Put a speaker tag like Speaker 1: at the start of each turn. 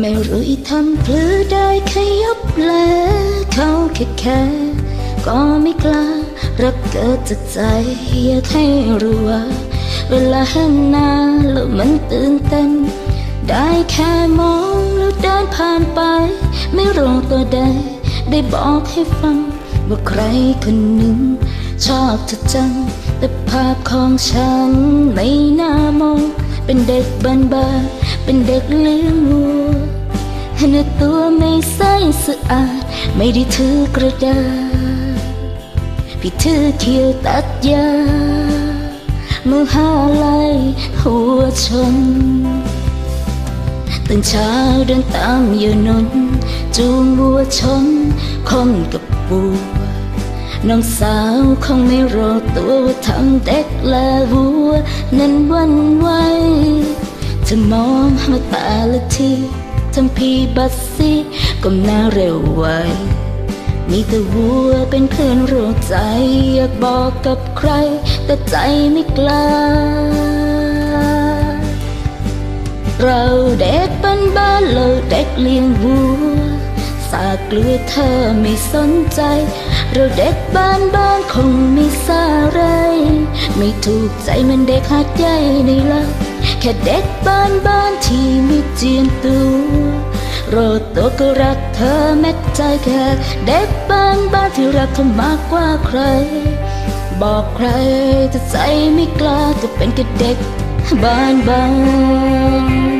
Speaker 1: ไม่รู้อีทำเพื่อได้ขยับแลเขาแค่แค่ ก็ไม่กล้า รักเกิดจากใจอยากให้รู้ว่าเวลาเห็นหน้าแล้วมันตื่นเต้น ได้แค่มองแล้วเดินผ่านไป ไม่รอตัวใด ได้บอกให้ฟัง ว่าใครคนหนึ่ง ชอบเธอจัง แต่ภาพของฉันไม่น่ามอง เป็นเด็กบ้านบ้านๆเป็นเด็กเลี้ยงวัว เนื้อตัวไม่ใสสะอาด ไม่ได้ถือกระดาษพี่ถือเขียวตัดยามือหาไหลยหัวชนตื่นเช้าเดินตามยนนจูงวัวชนคนกับวัวน้องสาวคงไม่รู้ตัวว่าทั้งเด็กและวัว นั้นวันไหวจะมองมาแต่ละที ทำพีบัสซี่ก้มหน้าเร็วไวมีแต่วัวเป็นเพื่อนรู้ใจ อยากบอกกับใคร แต่ใจไม่กล้า เราเด็กบ้านบ้านเราเด็กเลี้ยงวัว สากเกลือเธอไม่สนใจ เราเด็กบ้านบ้านคงไม่สาไร ไม่ถูกใจมันเด็กหัดใหญ่ในลัก แค่เด็กบ้านบ้านที่ไม่เจียมตัวโรดตัวก็รักเธอแม้ใจแค่เด็กบ้านบ้านที่รักเธอมากกว่าใคร บอกใครแต่ใจไม่กล้าก็เป็นแค่เด็กบ้านบ้าน